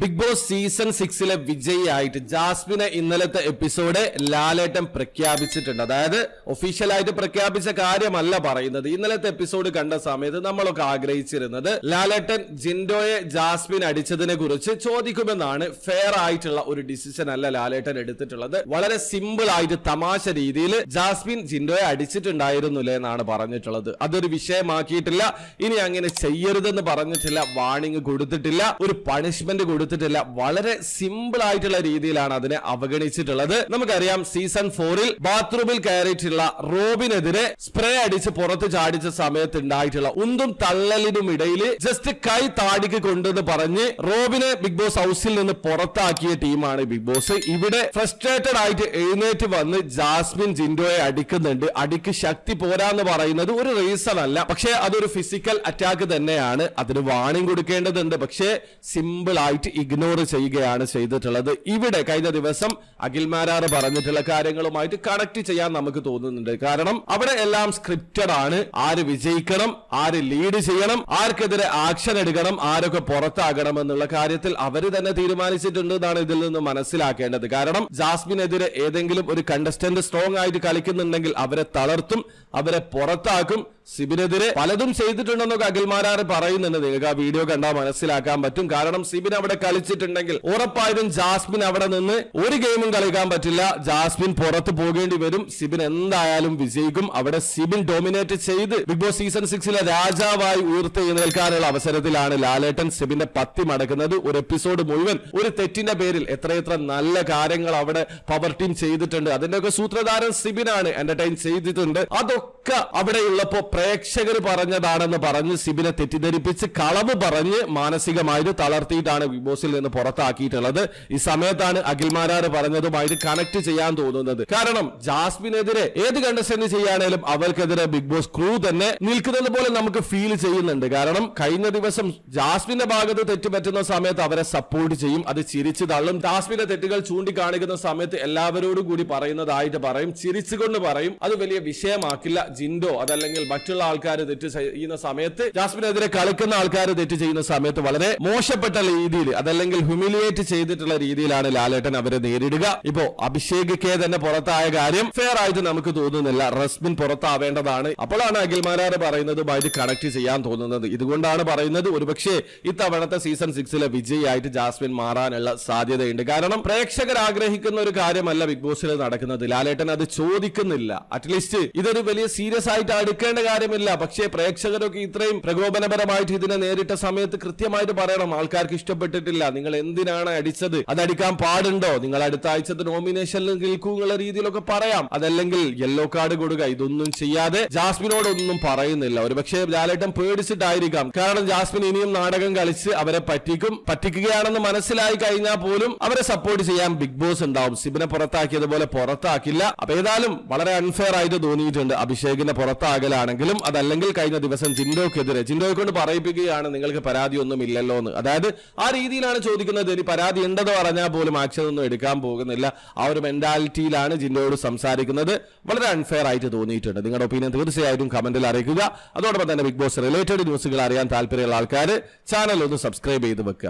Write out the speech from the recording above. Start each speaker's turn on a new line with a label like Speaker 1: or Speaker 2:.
Speaker 1: Big boss season സിക്സിലെ വിജയിയായിട്ട് ജാസ്മിനെ ഇന്നലത്തെ എപ്പിസോഡ് ലാലേട്ടൻ പ്രഖ്യാപിച്ചിട്ടുണ്ട്. അതായത് ഒഫീഷ്യലായിട്ട് പ്രഖ്യാപിച്ച കാര്യമല്ല പറയുന്നത്. ഇന്നലത്തെ എപ്പിസോഡ് കണ്ട സമയത്ത് നമ്മളൊക്കെ ആഗ്രഹിച്ചിരുന്നത് ലാലേട്ടൻ ജിൻഡോയെ ജാസ്മിൻ അടിച്ചതിനെ കുറിച്ച് ചോദിക്കുമെന്നാണ് ഫെയർ ആയിട്ടുള്ള ഒരു ഡിസിഷൻ അല്ല ലാലേട്ടൻ എടുത്തിട്ടുള്ളത്. വളരെ സിമ്പിൾ ആയിട്ട് തമാശ രീതിയിൽ ജാസ്മിൻ ജിൻഡോയെ അടിച്ചിട്ടുണ്ടായിരുന്നില്ലേ എന്നാണ് പറഞ്ഞിട്ടുള്ളത്. അതൊരു വിഷയമാക്കിയിട്ടില്ല. ഇനി അങ്ങനെ ചെയ്യരുതെന്ന് പറഞ്ഞിട്ടില്ല. വാണിംഗ് കൊടുത്തിട്ടില്ല. ഒരു പണിഷ്മെന്റ് കൊടുത്തിട്ടില്ല വളരെ സിമ്പിൾ ആയിട്ടുള്ള രീതിയിലാണ് അതിനെ അവഗണിച്ചിട്ടുള്ളത്. നമുക്കറിയാം സീസൺ ഫോറിൽ ബാത്റൂമിൽ കയറിയിട്ടുള്ള റോബിനെതിരെ സ്പ്രേ അടിച്ച് പുറത്ത് ചാടിച്ച സമയത്ത് ഉണ്ടായിട്ടുള്ള ഉന്തും തള്ളലിനും ഇടയിൽ ജസ്റ്റ് കൈ താടിക്ക് കൊണ്ടെന്ന് പറഞ്ഞ് റോബിനെ ബിഗ് ബോസ് ഹൗസിൽ നിന്ന് പുറത്താക്കിയ ടീമാണ് ബിഗ് ബോസ്. ഇവിടെ ഫ്രസ്ട്രേറ്റഡ് ആയിട്ട് എഴുന്നേറ്റ് വന്ന് ജാസ്മിൻ ജിൻഡോയെ അടിക്കുന്നുണ്ട്. അടിക്ക് ശക്തി പോരാന്ന് പറയുന്നത് ഒരു റീസൺ അല്ല. പക്ഷേ അതൊരു ഫിസിക്കൽ അറ്റാക്ക് തന്നെയാണ്. അതിന് വാണിംഗ് കൊടുക്കേണ്ടതുണ്ട്. പക്ഷേ സിമ്പിൾ ആയിട്ട് ഇഗ്നോർ ചെയ്യുകയാണ് ചെയ്തിട്ടുള്ളത്. ഇവിടെ കഴിഞ്ഞ ദിവസം അഖിൽമാരാറ് പറഞ്ഞിട്ടുള്ള കാര്യങ്ങളുമായിട്ട് കണക്ട് ചെയ്യാൻ നമുക്ക് തോന്നുന്നുണ്ട്. കാരണം അവിടെ എല്ലാം സ്ക്രിപ്റ്റഡ് ആണ്. ആര് വിജയിക്കണം ആര് ലീഡ് ചെയ്യണം ആർക്കെതിരെ ആക്ഷൻ എടുക്കണം ആരൊക്കെ പുറത്താകണം എന്നുള്ള കാര്യത്തിൽ അവർ തന്നെ തീരുമാനിച്ചിട്ടുണ്ട് എന്നാണ് ഇതിൽ നിന്ന് മനസ്സിലാക്കേണ്ടത്. കാരണം ജാസ്മിനെതിരെ ഏതെങ്കിലും ഒരു കണ്ടസ്റ്റന്റ് സ്ട്രോങ് ആയിട്ട് കളിക്കുന്നുണ്ടെങ്കിൽ അവരെ തളർത്തും അവരെ പുറത്താക്കും. സിബിനെതിരെ പലതും ചെയ്തിട്ടുണ്ടെന്നൊക്കെ അഖിൽമാരാറ് പറയുന്നുണ്ട്. നിങ്ങൾക്ക് ആ വീഡിയോ കണ്ടാൽ മനസ്സിലാക്കാൻ പറ്റും. കാരണം സിബിൻ അവിടെ കളിച്ചിട്ടുണ്ടെങ്കിൽ ഉറപ്പായതും ജാസ്മിൻ അവിടെ നിന്ന് ഒരു ഗെയിമും കളിക്കാൻ പറ്റില്ല. ജാസ്മിൻ പുറത്ത് പോകേണ്ടി വരും. സിബിൻ എന്തായാലും വിജയിക്കും. അവിടെ സിബിൻ ഡോമിനേറ്റ് ചെയ്ത് ബിഗ് ബോസ് സീസൺ സിക്സിലെ രാജാവായി ഉയർത്തെഴുന്നേൽക്കാനുള്ള അവസരത്തിലാണ് ലാലേട്ടൻ സിബിന്റെ പത്തി മടക്കുന്നത്. ഒരു എപ്പിസോഡ് മുഴുവൻ ഒരു തെറ്റിന്റെ പേരിൽ എത്രയെത്ര നല്ല കാര്യങ്ങൾ അവിടെ പവർ ടീം ചെയ്തിട്ടുണ്ട്. അതിന്റെയൊക്കെ സൂത്രധാരൻ സിബിനാണ് എന്റർടൈൻ ചെയ്തിട്ടുണ്ട്. അതൊക്കെ അവിടെ ഉള്ളപ്പോ പ്രേക്ഷകർ പറഞ്ഞതാണെന്ന് പറഞ്ഞ് സിബിനെ തെറ്റിദ്ധരിപ്പിച്ച് കളവ് പറഞ്ഞ് മാനസികമായിട്ട് തളർത്തിയിട്ടാണ് ബോസിൽ നിന്ന് പുറത്താക്കിയിട്ടുള്ളത്. ഈ സമയത്താണ് അഖിൽമാരാർ പറഞ്ഞതുമായിട്ട് കണക്ട് ചെയ്യാൻ തോന്നുന്നത്. കാരണം ജാസ്മിനെതിരെ ഏത് കണ്ടസ്റ്റന്റ് ചെയ്യാണേലും അവർക്കെതിരെ ബിഗ് ബോസ് ക്രൂ തന്നെ നിൽക്കുന്നത് പോലെ നമുക്ക് ഫീൽ ചെയ്യുന്നുണ്ട്. കാരണം കഴിഞ്ഞ ദിവസം ജാസ്മിന്റെ ഭാഗത്ത് തെറ്റുപറ്റുന്ന സമയത്ത് അവരെ സപ്പോർട്ട് ചെയ്യും. അത് ചിരിച്ചു തള്ളും. ജാസ്മിന്റെ തെറ്റുകൾ ചൂണ്ടിക്കാണിക്കുന്ന സമയത്ത് എല്ലാവരോടും കൂടി പറയുന്നതായിട്ട് പറയും. ചിരിച്ചുകൊണ്ട് പറയും. അത് വലിയ വിഷയമാക്കില്ല. ജിൻഡോ അതല്ലെങ്കിൽ മറ്റുള്ള ആൾക്കാർ തെറ്റ് ചെയ്യുന്ന സമയത്ത് ജാസ്മിനെതിരെ കളിക്കുന്ന ആൾക്കാർ തെറ്റ് ചെയ്യുന്ന സമയത്ത് വളരെ മോശപ്പെട്ട രീതിയിൽ അതല്ലെങ്കിൽ ഹ്യൂമിലിയേറ്റ് ചെയ്തിട്ടുള്ള രീതിയിലാണ് ലാലേട്ടൻ അവരെ നേരിടുക. ഇപ്പോ അഭിഷേക് കെ തന്നെ പുറത്തായ കാര്യം ഫെയർ ആയിട്ട് നമുക്ക് തോന്നുന്നില്ല. റസ്മിൻ പുറത്താവേണ്ടതാണ്. അപ്പോഴാണ് അഖിൽമാരാറ് പറയുന്നതുമായിട്ട് കണക്ട് ചെയ്യാൻ തോന്നുന്നത്. ഇതുകൊണ്ടാണ് പറയുന്നത് ഒരുപക്ഷെ ഇത്തവണത്തെ സീസൺ സിക്സിലെ വിജയിയായിട്ട് ജാസ്മിൻ മാറാനുള്ള സാധ്യതയുണ്ട്. കാരണം പ്രേക്ഷകർ ആഗ്രഹിക്കുന്ന ഒരു കാര്യമല്ല ബിഗ് ബോസിൽ നടക്കുന്നത്. ലാലേട്ടൻ അത് ചോദിക്കുന്നില്ല. അറ്റ്ലീസ്റ്റ് ഇതൊരു വലിയ സീരിയസ് ആയിട്ട് എടുക്കേണ്ട കാര്യമില്ല. പക്ഷേ പ്രേക്ഷകരൊക്കെ ഇത്രയും പ്രകോപനപരമായിട്ട് ഇതിനെ നേരിട്ട സമയത്ത് കൃത്യമായിട്ട് പറയണം. ആൾക്കാർക്ക് ഇഷ്ടപ്പെട്ടിട്ടില്ല നിങ്ങൾ എന്തിനാണ് അടിച്ചത്? അതടിക്കാൻ പാടുണ്ടോ? നിങ്ങൾ അടുത്ത ആഴ്ചത്തെ നോമിനേഷനിൽ നിൽക്കൂ എന്നുള്ള രീതിയിലൊക്കെ പറയാം. അതല്ലെങ്കിൽ യെല്ലോ കാർഡ് കൊടുക്കുക. ഇതൊന്നും ചെയ്യാതെ ജാസ്മിനോടൊന്നും പറയുന്നില്ല. ഒരുപക്ഷെ ലാലേട്ടൻ പേടിച്ചിട്ടായിരിക്കാം. കാരണം ജാസ്മിൻ ഇനിയും നാടകം കളിച്ച് അവരെ പറ്റിക്കും. പറ്റിക്കുകയാണെന്ന് മനസ്സിലായി കഴിഞ്ഞാൽ പോലും അവരെ സപ്പോർട്ട് ചെയ്യാൻ ബിഗ് ബോസ് ഉണ്ടാവും. സിബിനെ പുറത്താക്കിയതുപോലെ പുറത്താക്കില്ല. അപ്പൊ ഏതായാലും വളരെ അൺഫെയർ ആയിട്ട് തോന്നിയിട്ടുണ്ട് അഭിഷേകിന്റെ പുറത്താകലാണെങ്കിലും അതല്ലെങ്കിൽ കഴിഞ്ഞ ദിവസം ജിൻഡോക്കെതിരെ. ജിൻഡോയെ കൊണ്ട് പറയിപ്പിക്കുകയാണ്. നിങ്ങൾക്ക് പരാതി ഒന്നും ഇല്ലല്ലോ എന്ന് അതായത് ആ രീതിയിലാണ് ചോദിക്കുന്നത്? ഇനി പരാതി ഉണ്ടെന്ന് പറഞ്ഞാൽ പോലും ആക്ഷൻ ഒന്നും എടുക്കാൻ പോകുന്നില്ല. ആ ഒരു മെന്റാലിറ്റിയിലാണ് ജിൻഡോയോട് സംസാരിക്കുന്നത്. വളരെ അൺഫെയർ ആയിട്ട് തോന്നിയിട്ടുണ്ട്. നിങ്ങളുടെ ഒപ്പീനിയൻ തീർച്ചയായിട്ടും കമന്റിൽ അറിയിക്കുക. അതോടൊപ്പം തന്നെ ബിഗ് ബോസ് റിലേറ്റഡ് ന്യൂസുകൾ അറിയാൻ താല്പര്യമുള്ള ആൾക്കാർ ചാനൽ ഒന്ന് സബ്സ്ക്രൈബ് ചെയ്ത് വെക്കുക.